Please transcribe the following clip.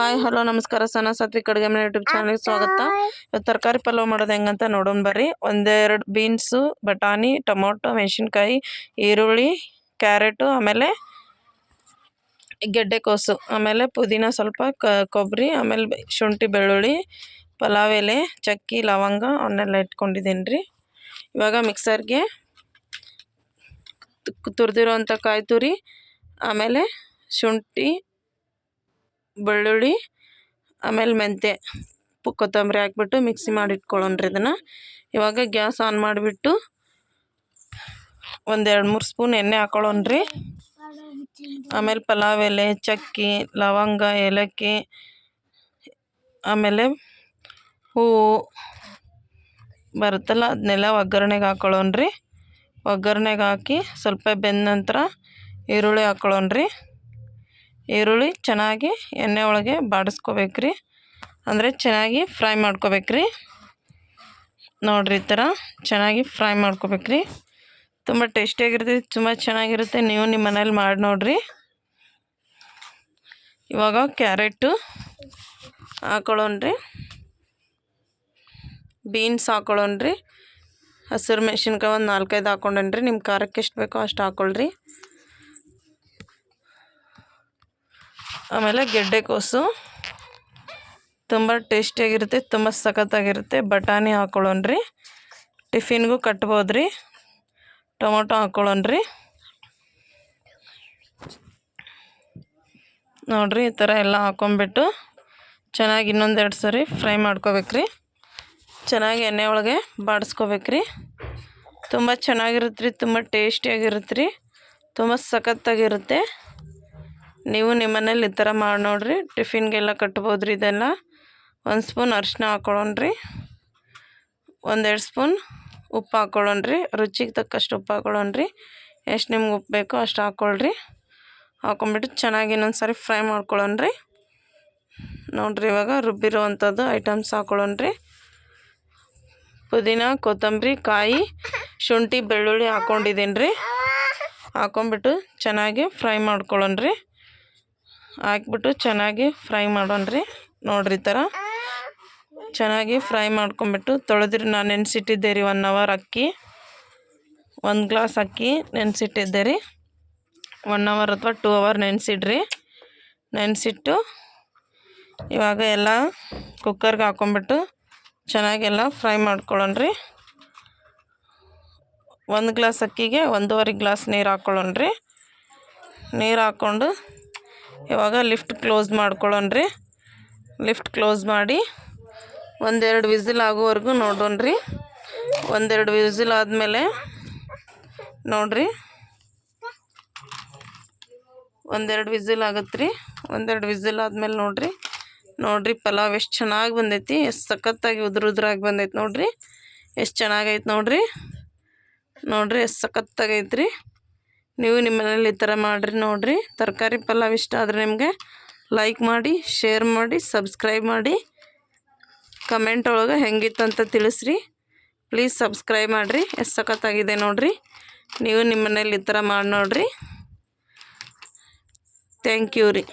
Hi hello ನಮಸ್ಕಾರ. ಸನ ಸಾತ್ವಿಕ್ ಅಡುಗೆ ಮನೆ ಯೂಟ್ಯೂಬ್ ಚಾನಲ್ಗೆ ಸ್ವಾಗತ. ಇವತ್ತು ತರಕಾರಿ ಪಲಾವ್ ಮಾಡೋದು ಹೆಂಗಂತ ನೋಡೋಣ ಬರ್ರಿ. ಒಂದೆರಡು ಬೀನ್ಸು ಬಟಾಣಿ ಟೊಮೊಟೊ ಮೆಣಸಿನ್ಕಾಯಿ ಈರುಳ್ಳಿ ಕ್ಯಾರೆಟು ಆಮೇಲೆ ಗೆಡ್ಡೆಕೋಸು ಆಮೇಲೆ ಪುದೀನ ಸ್ವಲ್ಪ ಕ ಕೊಬ್ಬರಿ ಆಮೇಲೆ ಶುಂಠಿ ಬೆಳ್ಳುಳ್ಳಿ ಪಲಾವ್ ಎಲೆ ಚಕ್ಕಿ ಲವಂಗ ಅವನ್ನೆಲ್ಲ ಇಟ್ಕೊಂಡಿದ್ದೀನಿ ರೀ. ಇವಾಗ ಮಿಕ್ಸರ್ಗೆ ತುರಿದಿರೋಂಥ ಕಾಯಿ ತುರಿ ಆಮೇಲೆ ಶುಂಠಿ ಬೆಳ್ಳುಳ್ಳಿ, ಆಮೇಲೆ ಮೆಂತ್ಯ ಕೊತ್ತಂಬರಿ ಹಾಕ್ಬಿಟ್ಟು ಮಿಕ್ಸಿ ಮಾಡಿ ಇಟ್ಕೊಳ್ಳೋಣ್ರಿ ಇದನ್ನು. ಇವಾಗ ಗ್ಯಾಸ್ ಆನ್ ಮಾಡಿಬಿಟ್ಟು ಒಂದೆರಡು ಮೂರು ಸ್ಪೂನ್ ಎಣ್ಣೆ ಹಾಕೊಳ್ಳೋಣ್ರಿ ಆಮೇಲೆ ಪಲಾವ್ ಎಲೆ, ಚಕ್ಕಿ, ಲವಂಗ, ಏಲಕ್ಕಿ, ಆಮೇಲೆ ಹೂವು ಬರುತ್ತಲ್ಲ ಅದನ್ನೆಲ್ಲ ಒಗ್ಗರಣೆಗೆ ಹಾಕೊಳ್ಳೋಣ್ರಿ ಒಗ್ಗರಣೆಗೆ ಹಾಕಿ ಸ್ವಲ್ಪ ಬೆಂದ ನಂತರ ಈರುಳ್ಳಿ ಹಾಕೊಳ್ಳೋಣ್ರಿ ಈರುಳ್ಳಿ ಚೆನ್ನಾಗಿ ಎಣ್ಣೆ ಒಳಗೆ ಬಾಡಿಸ್ಕೋಬೇಕ್ರಿ. ಅಂದರೆ ಚೆನ್ನಾಗಿ ಫ್ರೈ ಮಾಡ್ಕೋಬೇಕ್ರಿ. ನೋಡ್ರಿ ಈ ಥರ ಚೆನ್ನಾಗಿ ಫ್ರೈ ಮಾಡ್ಕೋಬೇಕ್ರಿ. ತುಂಬ ಟೇಸ್ಟಿಯಾಗಿರುತ್ತೆ ತುಂಬ ಚೆನ್ನಾಗಿರುತ್ತೆ. ನೀವು ನಿಮ್ಮ ಮನೇಲಿ ಮಾಡಿ ನೋಡ್ರಿ. ಇವಾಗ ಕ್ಯಾರೆಟು ಹಾಕೊಳ್ಳೋಣ್ರಿ. ಬೀನ್ಸ್ ಹಾಕೊಳ್ಳೋಣ್ರಿ. ಹಸಿರು ಮೆಣಸಿನ್ಕಾಯಿ ಒಂದು ನಾಲ್ಕೈದು ಹಾಕೊಂಡೇನ್ರಿ. ನಿಮ್ಮ ಖಾರಕ್ಕೆ ಎಷ್ಟು ಬೇಕೋ ಅಷ್ಟು ಹಾಕ್ಕೊಳ್ರಿ ಆಮೇಲೆ ಗೆಡ್ಡೆಕೋಸು ತುಂಬ ಟೇಸ್ಟಿಯಾಗಿರುತ್ತೆ, ತುಂಬ ಸಖತ್ತಾಗಿರುತ್ತೆ. ಬಟಾಣಿ ಹಾಕ್ಕೊಳ್ಳೋಣ್ರಿ ಟಿಫಿನ್ಗೂ ಕಟ್ಬೋದು ರೀ ಟೊಮೊಟೊ ಹಾಕ್ಕೊಳ್ಳೋಣ್ರಿ ನೋಡಿರಿ, ಈ ಥರ ಎಲ್ಲ ಹಾಕೊಂಬಿಟ್ಟು ಚೆನ್ನಾಗಿ ಇನ್ನೊಂದೆರಡು ಸರಿ ಫ್ರೈ ಮಾಡ್ಕೋಬೇಕ್ರಿ. ಚೆನ್ನಾಗಿ ಎಣ್ಣೆ ಒಳಗೆ ಬಾಡಿಸ್ಕೋಬೇಕ್ರಿ. ತುಂಬ ಚೆನ್ನಾಗಿರುತ್ತೆ ರೀ ತುಂಬ ಟೇಸ್ಟಿಯಾಗಿರುತ್ತೆ ರೀ ತುಂಬ ಸಖತ್ತಾಗಿರುತ್ತೆ. ನೀವು ನಿಮ್ಮ ಮನೇಲಿ ಈ ಥರ ಮಾಡಿ ನೋಡಿರಿ, ಟಿಫಿನ್ಗೆಲ್ಲ ಕಟ್ಬೋದು ರೀ ಇದೆಲ್ಲ. ಒಂದು ಸ್ಪೂನ್ ಅರಿಶಿನ ಹಾಕೊಳ್ಳೋಣ್ರಿ. ಒಂದೆರಡು ಸ್ಪೂನ್ ಉಪ್ಪು ಹಾಕ್ಕೊಳ್ಳೋಣ್ರಿ ರುಚಿಗೆ ತಕ್ಕಷ್ಟು ಉಪ್ಪು ಹಾಕೊಳ್ಳೋಣ್ರಿ. ಎಷ್ಟು ನಿಮ್ಗೆ ಉಪ್ಪು ಬೇಕೋ ಅಷ್ಟು ಹಾಕ್ಕೊಳ್ರಿ ಹಾಕೊಂಬಿಟ್ಟು ಚೆನ್ನಾಗಿ ಇನ್ನೊಂದು ಸಾರಿ ಫ್ರೈ ಮಾಡ್ಕೊಳ್ಳೋಣ್ರಿ. ನೋಡಿರಿ ಇವಾಗ ರುಬ್ಬಿರುವಂಥದ್ದು ಐಟಮ್ಸ್ ಹಾಕೊಳ್ಳೋಣ್ರಿ. ಪುದೀನ, ಕೊತ್ತಂಬರಿ, ಕಾಯಿ, ಶುಂಠಿ, ಬೆಳ್ಳುಳ್ಳಿ ಹಾಕ್ಕೊಂಡಿದ್ದೀನಿ ರೀ ಹಾಕೊಂಡ್ಬಿಟ್ಟು ಚೆನ್ನಾಗಿ ಫ್ರೈ ಮಾಡ್ಕೊಳ್ಳೋಣ್ರಿ. ಹಾಕ್ಬಿಟ್ಟು ಚೆನ್ನಾಗಿ ಫ್ರೈ ಮಾಡೋಣ್ರಿ ನೋಡ್ರಿ ಈ ಥರ. ಚೆನ್ನಾಗಿ ಫ್ರೈ ಮಾಡ್ಕೊಂಬಿಟ್ಟು ತೊಳೆದ್ರಿ. ನಾನು ನೆನೆಸಿಟ್ಟಿದ್ದೆ ರೀ ಒನ್ ಅವರ್ ಅಕ್ಕಿ. ಒಂದು ಗ್ಲಾಸ್ ಅಕ್ಕಿ ನೆನೆಸಿಟ್ಟಿದ್ದೆ ರೀ. ಒನ್ ಅವರ್ ಅಥವಾ ಟೂ ಅವರ್ ನೆನೆಸಿಡ್ರಿ. ನೆನೆಸಿಟ್ಟು ಇವಾಗ ಎಲ್ಲ ಕುಕ್ಕರ್ಗೆ ಹಾಕೊಂಬಿಟ್ಟು ಚೆನ್ನಾಗೆಲ್ಲ ಫ್ರೈ ಮಾಡ್ಕೊಳ್ಳೋಣ್ರಿ ಒಂದು ಗ್ಲಾಸ್ ಅಕ್ಕಿಗೆ ಒಂದೂವರೆ ಗ್ಲಾಸ್ ನೀರು ಹಾಕ್ಕೊಳ್ಳೋಣ್ರಿ ನೀರು ಹಾಕ್ಕೊಂಡು ಇವಾಗ ಲಿಫ್ಟ್ ಕ್ಲೋಸ್ ಮಾಡ್ಕೊಳ್ಳೋಣ್ರಿ ಲಿಫ್ಟ್ ಕ್ಲೋಸ್ ಮಾಡಿ ಒಂದೆರಡು ವಿಸಿಲ್ ಆಗೋವರೆಗೂ ನೋಡೋಣ್ರಿ ಒಂದೆರಡು ವಿಸಿಲ್ ಆದಮೇಲೆ ನೋಡ್ರಿ. ಒಂದೆರಡು ವಿಸಿಲ್ ಆಗತ್ತೆ ರೀ. ಒಂದೆರಡು ವಿಸಿಲ್ ಆದಮೇಲೆ ನೋಡ್ರಿ. ನೋಡ್ರಿ, ಪಲಾವ್ ಎಷ್ಟು ಚೆನ್ನಾಗಿ ಬಂದೈತಿ. ಎಷ್ಟು ಸಖತ್ತಾಗಿ ಉದುರು ಉದುರಾಗಿ ಬಂದೈತಿ ನೋಡ್ರಿ. ಎಷ್ಟು ಚೆನ್ನಾಗೈತೆ ನೋಡ್ರಿ. ನೋಡ್ರಿ, ಎಷ್ಟು ಸಖತ್ತಾಗೈತೆ ರೀ ನೀವು ನಿಮ್ಮ ಮನೇಲಿ ಈ ಥರ ಮಾಡಿರಿ ನೋಡಿರಿ. ತರಕಾರಿ ಪಲಾವ್ ಇಷ್ಟ ಆದರೆ ನಿಮಗೆ ಲೈಕ್ ಮಾಡಿ ಶೇರ್ ಮಾಡಿ ಸಬ್ಸ್ಕ್ರೈಬ್ ಮಾಡಿ. ಕಮೆಂಟ್ ಒಳಗೆ ಹೆಂಗಿತ್ತು ಅಂತ ತಿಳಿಸ್ರಿ. ಪ್ಲೀಸ್ ಸಬ್ಸ್ಕ್ರೈಬ್ ಮಾಡಿರಿ. ಎಷ್ಟು ಸಖತ್ತಾಗಿದೆ ನೋಡಿರಿ. ನೀವು ನಿಮ್ಮ ಮನೇಲಿ ಈ ಥರ ಮಾಡಿ ನೋಡಿರಿ. ಥ್ಯಾಂಕ್ ಯು ರೀ.